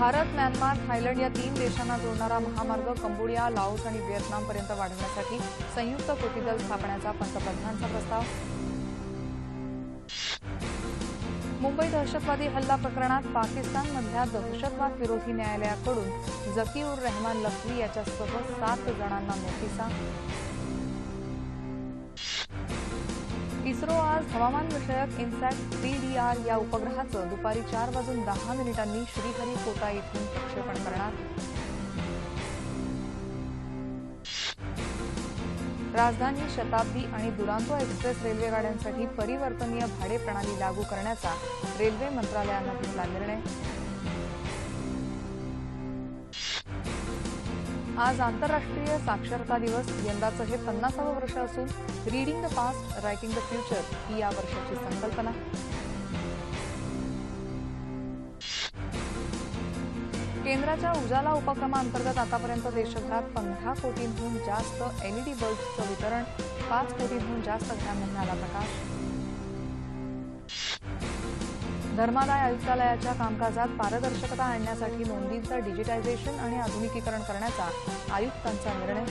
Bharat Myanmar Thailand या तीन देशांना जोडणारा महामार्ग कंबोडिया लाओस आणि व्हिएतनामपर्यंत वाढवण्यासाठी संयुक्त कृती दल स्थापण्याचा पंतप्रधानांचा प्रस्ताव. मुंबई दहशतवादी हल्ला प्रकरणात पाकिस्तानमधल्या दहशतवाद विरोधी न्यायालयाकडून जकीउर रहमान लखवी याच्यासह सात जणांना नोटिसा इस्रो आज हवामानविषयक इन्सॅट थ्री डी आर या उपग्रहाचं दुपारी चार वाजून दहा मिनिटांनी श्रीहरिकोटा इथून प्रक्षेपण करणार. राजधानी शताब्दी आणि दुरांतो एक्सप्रेस रेल्वेगाड्यांसाठी परिवर्तनीय भाडे प्रणाली लागू करण्याचा रेल्वे मंत्रालयानं घेतला निर्णय. आज आंतरराष्ट्रीय साक्षरता दिवस. यंदाचं हे पन्नासावं वर्ष असून reading the past writing the future ही या वर्षाची संकल्पना. केंद्राच्या उजाला उपक्रमाअंतर्गत आतापर्यंत देशभरात पंधरा कोटींहून जास्त एलईडी बल्बचं वितरण पाच कोटींहून जास्त घरांमध्ये आला प्रकाश. धर्मादाय आयुक्तालयाच्या कामकाजात पारदर्शकता आणण्यासाठी नोंदींचं डिजिटायझेशन आणि आधुनिकीकरण करण्याचा आयुक्तांचा निर्णय.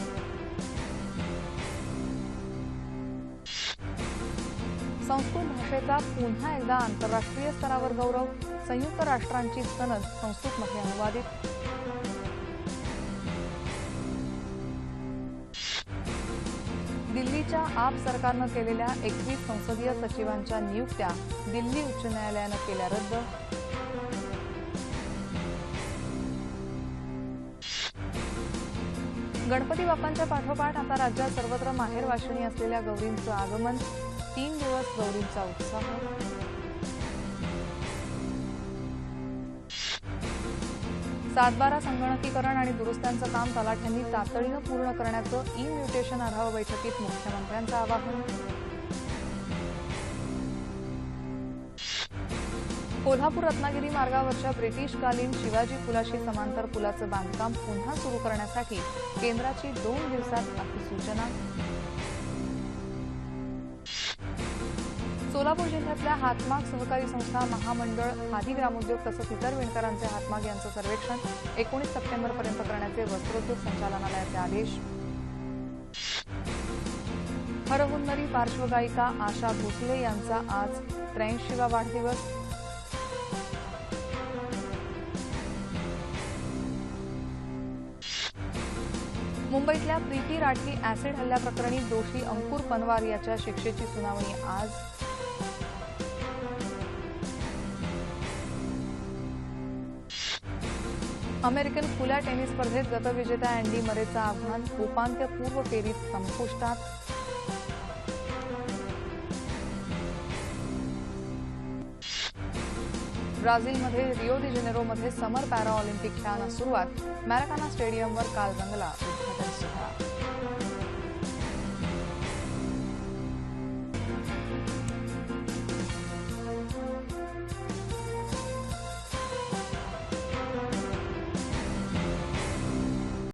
संस्कृत भाषेचा पुन्हा एकदा आंतरराष्ट्रीय स्तरावर गौरव. संयुक्त राष्ट्रांची सनद संस्कृतमध्ये अनुवादित. दिल्लीच्या आप सरकारनं केलेल्या एकवीस संसदीय सचिवांच्या नियुक्त्या दिल्ली उच्च न्यायालयानं केल्या रद्द. गणपती बाप्पांच्या पाठोपाठ आता राज्यात सर्वत्र माहेर वाशिणी असलेल्या गौरींचं आगमन. तीन दिवस गौरींचा उत्साह. सातबारा संगणकीकरण आणि दुरुस्त्यांचं काम तलाठ्यांनी तातडीनं पूर्ण करण्याचं ई म्युटेशन आढावा बैठकीत मुख्यमंत्र्यांचं आवाहन. कोल्हापूर रत्नागिरी मार्गावरच्या ब्रिटिशकालीन शिवाजी पुलाशी समांतर पुलाचं बांधकाम पुन्हा सुरू करण्यासाठी केंद्राची दोन दिवसात अधिसूचना सोलापूर जिल्ह्यातल्या हातमाग सहकारी संस्था महामंडळ खादी ग्रामोद्योग तसंच इतर विणकरांचे हातमाग यांचं सर्वेक्षण एकोणीस सप्टेंबरपर्यंत करण्याचे वस्त्रोद्योग संचालनालयाचे आदेश. हरहुन्नरी पार्श्वगायिका आशा भोसले यांचा आज त्र्याऐंशीवा वाढदिवस. मुंबईतल्या प्रीती राठी अॅसिड हल्ल्याप्रकरणी दोषी अंकुर पनवार याच्या शिक्षेची सुनावणी आज. अमेरिकन खुल्या टेनिस स्पर्धेत गतविजेत्या अँडी मरेचं आव्हान उपांत्यपूर्व फेरीत संपुष्टात. ब्राझीलमध्ये रिओ दि जेनेरोमध्ये समर पॅरा ऑलिम्पिक खेळांना सुरुवात. मॅराकाना स्टेडियमवर काल रंगला उद्घाटन सोहळा.